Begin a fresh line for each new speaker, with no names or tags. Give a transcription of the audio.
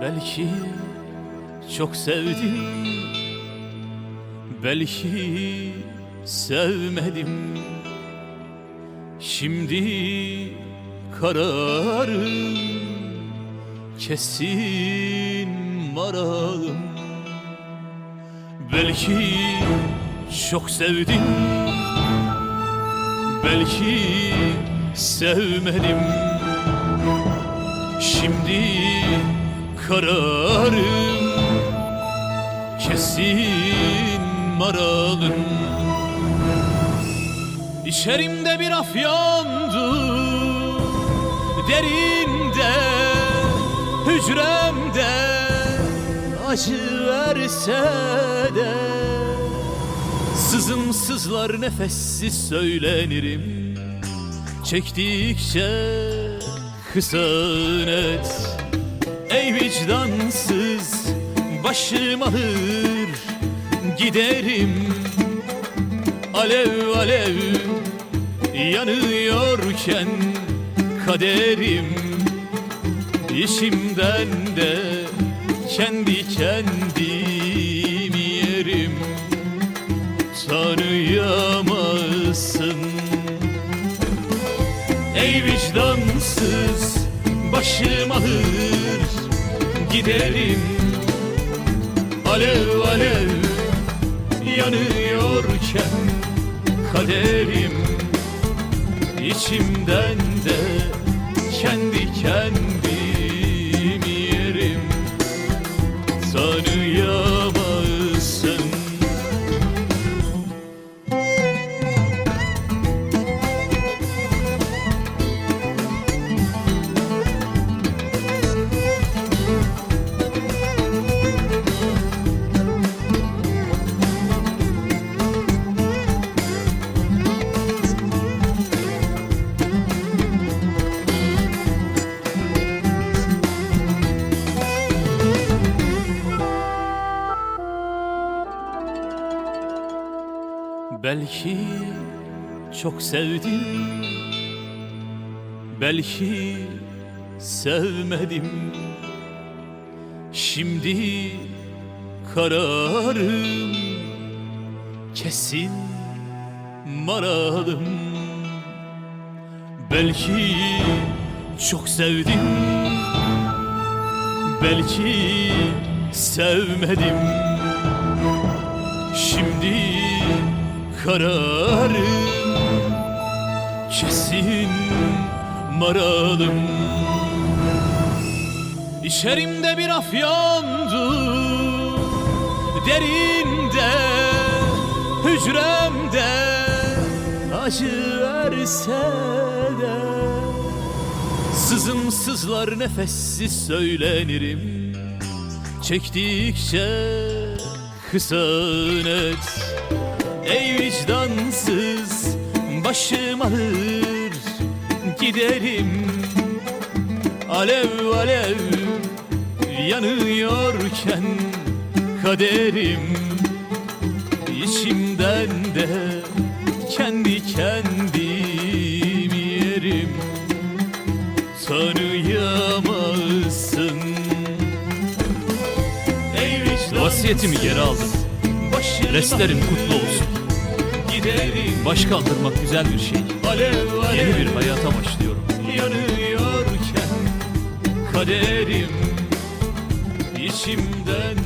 Belki çok sevdim Belki sevmedim. Şimdi kararım Kesin maralım Belki çok sevdim Belki sevmedim. Şimdi kararım. Kesin maralım. İçerimde bir afyondu Derinde Hücremde Acı verse de Sızım sızlar nefessiz söylenirim. Çektikçe hısanet Ey vicdansız başım alır giderim. Alev alev yanıyorken kaderim. İçimden de kendi kendimi yerim. Tanıyamazsın. Ey vicdansız başım alır giderim. Alev alev yanıyorken kaderim. İçimden de kendi kendimi yerim. Tanıyamazsın Belki çok sevdim Belki sevmedim. Şimdi kararım kesin maralım Belki çok sevdim Belki sevmedim. Şimdi kararım kesin maralım. İçerimde bir afyondu derinde hücremde acı verse de Sızım sızlar nefessiz söylenirim. Çektikçe hısanet Ey vicdansız başım alır giderim Alev alev yanıyorken kaderim içimden de kendi kendimi yerim Tanıyamazsın
Vasiyetimi geri aldım. Restlerim kutlu olsun.
Giderim
Baş kaldırmak güzel bir şey.
alev alev
Yeni bir hayata başlıyorum.
yanıyorken kaderim içimden